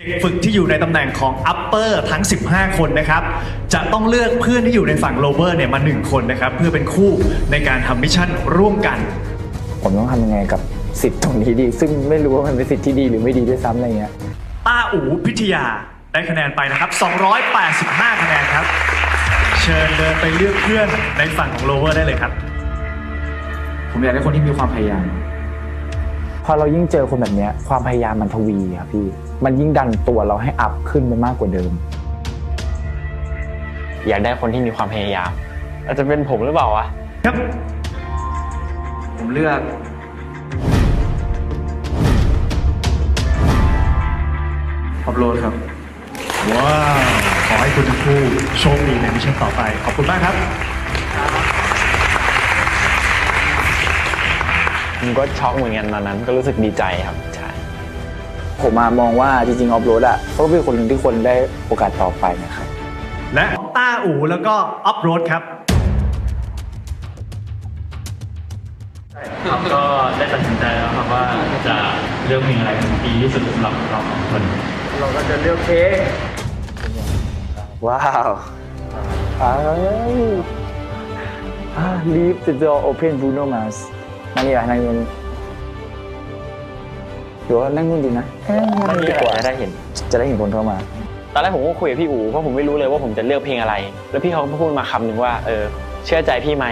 เด็กฝึกที่อยู่ในตำแหน่งของ upper ทั้ง 15 คนนะครับ จะต้องเลือกเพื่อนที่อยู่ในฝั่ง lower เนี่ยมา 1 คนนะครับ เพื่อเป็นคู่ในการทำมิชชั่นร่วมกัน ผมต้องทำยังไงกับสิทธิ์ตรงนี้ดี ซึ่งไม่รู้ว่ามันเป็นสิทธิ์ที่ดีหรือไม่ดีด้วยซ้ำอะไรเงี้ยต้าอูพิทยาได้คะแนนไปนะครับ 285 คะแนนครับ เชิญเดินไปเลือกเพื่อนในฝั่งของ lower ได้เลยครับ ผมอยากได้คนที่มีความพยายามพ อเรายิ่งเจอคนแบบเนี้ยความพยายามมันทวีครับพี่ มันยิ่งดันตัวเราให้อัพขึ้นไปมากกว่าเดิม อยากได้คนที่มีความพยายาม อาจจะเป็นผมหรือเปล่าวะครับ ผมเลือกขอบโรดครับ ว้าว ขอให้คุณทั้งคู่โชคดีในมิชชั่นต่อไป ขอบคุณมากครับ ผมก็ช็อกเหมือนกันตอนนั้น ก็รู้สึกดีใจครับใช่ผมมามองว่าจริงๆออฟโรดอะเขาก็เป็นคนหนึ่งที่คนได้โอกาสต่อไปนะครับและต้าอูแล้วก็อัพโรดครับก็ได้ตัดสินใจแล้วครับว่าจะเลือกเพลงอะไรดีที่สุดสำหรับเราสองคน เราก็จะเลือกเพลงว้าวอ้าวอ่า leave the door open Bruno Mars นั่นนี่อะนั่งนู่นหรือว่านั่งนู่นดีนะเอ้ยนั่งนู่นดีกว่าจะได้เห็น จะได้เห็นคนเข้ามา ตอนแรกผมก็คุยกับพี่อู๋เพราะผมไม่รู้เลยว่าผมจะเลือกเพลงอะไร แล้วพี่เขาก็พูดมาคำหนึ่งว่า เออ เชื่อใจพี่ไหม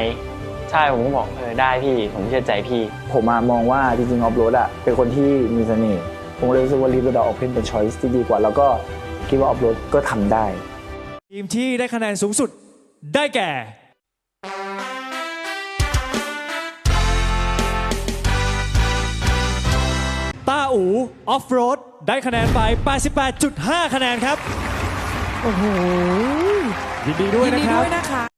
ใช่ผมก็บอกเออได้พี่ผมเชื่อใจพี่ ผมมามองว่าจริงๆออฟโรดอะเป็นคนที่มีเสน่ห์ผมเลยรู้สึกว่า leave the door open เป็น choice ที่ดีกว่า แล้วก็คิดว่าออฟโรดก็ทำได้ ทีมที่ได้คะแนนสูงสุดได้แก่ อูออฟโรดได้คะแนนไป 88.5 คะแนนครับ โอ้โห ยินดีด้วยยินนะดีครับด้วยนะคะ